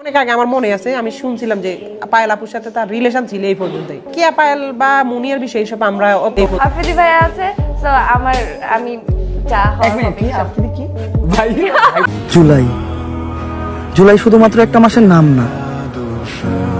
অনেক আগে আমার মনে আছে আমি শুনছিলাম যে পায়েল আপুর সাথে তার রিলেশন ছিল এই পর্যন্তই। কিয়া পায়েল বা মুনিয়ার বিষয়ে এইসব আমরা পর্যন্ত- আফ্রিদি ভাইয়া আছে তো আমার আমি যা। জুলাই। জুলাই শুধুমাত্র একটা মাসের নাম না।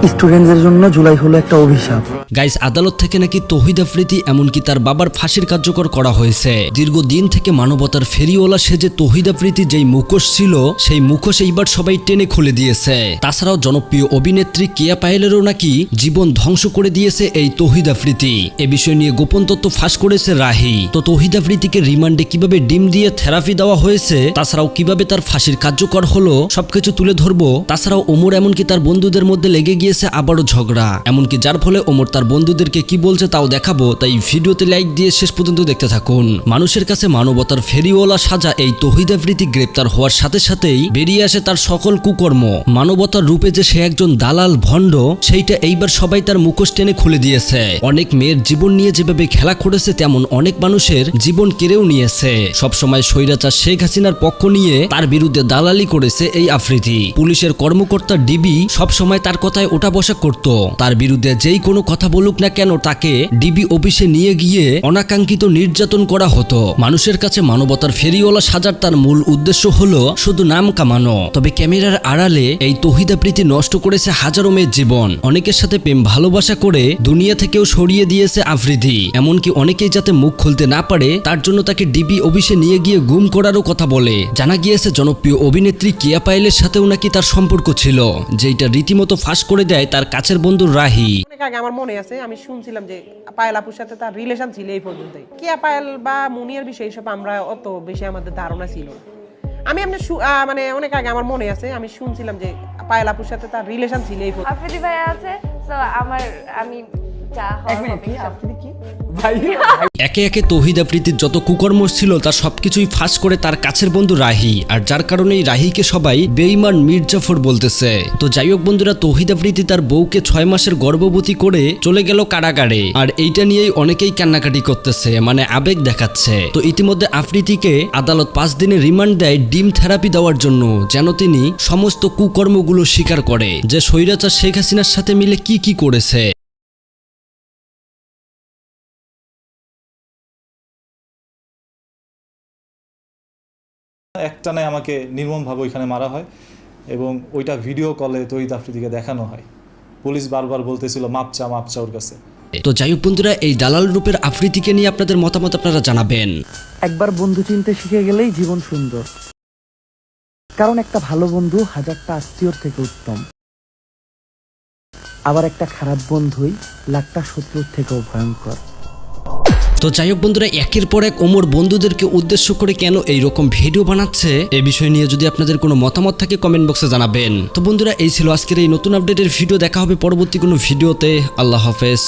স্টুডেন্টদের জন্য জুলাই হলো একটা অভিশাপ। গাইস, আদালত থেকে নাকি তহিদ আফ্রিদি, এমনকি তার বাবার ফাঁসির কার্যকর করা হয়েছে। দীর্ঘদিন থেকে মানবতার ফেরিওয়ালা সেজে তহিদ আফ্রিদি যেই মুখোশ ছিল, সেই মুখোশ এইবার সবাই টেনে খুলে দিয়েছে। তাছাড়াও জনপ্রিয় অভিনেত্রী কেয়া পায়েলেরও নাকি জীবন ধ্বংস করে দিয়েছে এই তহিদ আফ্রিদি। এ বিষয় নিয়ে গোপন তত্ত্ব ফাঁস করেছে রাহি। তো তহিদ আফ্রিদিকে রিমান্ডে কীভাবে ডিম দিয়ে থেরাপি দেওয়া হয়েছে, তাছাড়াও কীভাবে তার ফাঁসির কার্যকর হলো, সবকিছু তুলে ধরবো। তাছাড়াও ওমর এমনকি তার বন্ধুদের মধ্যে লেগে গিয়েছে আবারও ঝগড়া। এমনকি যার ফলে ওমর তার বন্ধুদেরকে কি বলছে তাও দেখাবো, তাই ভিডিওতে লাইক দিয়ে শেষ পর্যন্ত দেখতে থাকুন। মানুষের কাছে মানবতার ফেরিওয়ালা সাজা এই তহিদ আফ্রিদি গ্রেপ্তার হওয়ার সাথে সাথেই বেরিয়ে আসে তার সকল কুকর্ম। মানবতার রূপে যে সে একজন দালাল ভণ্ড, সেইটা এইবার সবাই তার মুখোশ টেনে খুলে দিয়েছে। অনেক মেয়ের জীবন নিয়ে যেভাবে খেলা করেছে, তেমন অনেক মানুষের জীবন কেড়েও নিয়েছে। সবসময় স্বৈরাচার শেখ হাসিনার পক্ষ নিয়ে তার বিরুদ্ধে দালালি করেছে এই আফ্রিদি পুলিশের কর্মকর্তা ডিবি সবসময় তার কথায় ওঠা বসা করত। তার বিরুদ্ধে যেই কোনো কথা বলুক না কেন তাকে ডিবি অফিসে নিয়ে গিয়ে অনাকাঙ্ক্ষিত নির্যাতন করা হতো। মানুষের কাছে মানবতার ফেরিওয়ালা সাজার তার মূল উদ্দেশ্য হলো শুধু নাম কামানো। তবে ক্যামেরার আড়ালে এই তহিদা প্রীতি নষ্ট করেছে হাজারো মেয়ের জীবন। অনেকের সাথে প্রেম ভালোবাসা করে দুনিয়া থেকেও সরিয়ে দিয়েছে আফ্রিদি। এমনকি অনেকেই যাতে মুখ খুলতে না পারে, তার জন্য তাকে ডিবি অফিসে নিয়ে গিয়ে গুম করারও কথা বলে। জানা গিয়েছে, জনপ্রিয় অভিনেত্রী কিয়া পায়েলের সাথেও নাকি তার সম্পর্ক ছিল যেটা রীতিমতো ফাঁস করে দেয় তার কাছের বন্ধু রাহি। আমার মনে আছে আমি শুনছিলাম যে পায়েল আপুর সাথে তার রিলেশন ছিল এই পর্যন্তই। কিয়া পায়েল বা মুনিয়ার বিষয়ে এইসব আমরা অত বেশি আমাদের ধারণা ছিল আমি আহ, মানে অনেক আগে আমার মনে আছে আমি শুনছিলাম যে পায়েল আপুর সাথে তার রিলেশন ছিল এই পর্যন্ত আফ্রিদি ভাইয়া আছে তো আমার আমি একে একে তহিদ আফ্রিদির যত কুকর্ম ছিল তার সবকিছুই ফাঁস করে তার কাছের বন্ধু রাহি। আর যার কারণেই রাহিকে সবাই বেইমান মির্জাফর বলতেছে। তো যাই হোক বন্ধুরা তহিদ আফ্রিদি তার বউকে ছয় মাসের গর্ভবতী করে চলে গেল কারাগারে। আর এইটা নিয়েই অনেকেই কান্নাকাটি করতেছে মানে আবেগ দেখাচ্ছে। তো ইতিমধ্যে আফ্রিদিকে আদালত পাঁচ দিনে রিমান্ড দেয় ডিম থেরাপি দেওয়ার জন্য যেন তিনি সমস্ত কুকর্মগুলো স্বীকার করে। যে স্বৈরাচার শেখ হাসিনার সাথে মিলে কি কি করেছে। একটানে আমাকে নির্মমভাবে ওইখানে মারা হয় এবং ওইটা ভিডিও কলে তহিদ আফ্রিদিকে দেখানো হয়। পুলিশ বারবার বলতেছিল মাপচা মাপচা ওর কাছে। তো যাই হোক বন্ধুরা এই দালাল রূপের আফ্রিদিকে নিয়ে আপনাদের মতামত আপনারা জানাবেন। একবার বন্ধু চিনতে শিখে গেলেই জীবন সুন্দর। কারণ একটা ভালো বন্ধু হাজারটা আত্মীয়র থেকে উত্তম। আবার একটা খারাপ বন্ধুই লাখটা শত্রুর থেকেও ভয়ঙ্কর। তো যাই হোক বন্ধুরা, একের পর এক ওমর বন্ধুদেরকে উদ্দেশ্য করে কেন এই রকম ভিডিও বানাচ্ছে এই বিষয় নিয়ে যদি আপনাদের কোনো মতামত থাকে কমেন্ট বক্সে জানাবেন। তো বন্ধুরা, এই ছিল আজকের এই নতুন আপডেটের ভিডিও, দেখা হবে পরবর্তী কোনো ভিডিওতে। আল্লাহ হাফেজ।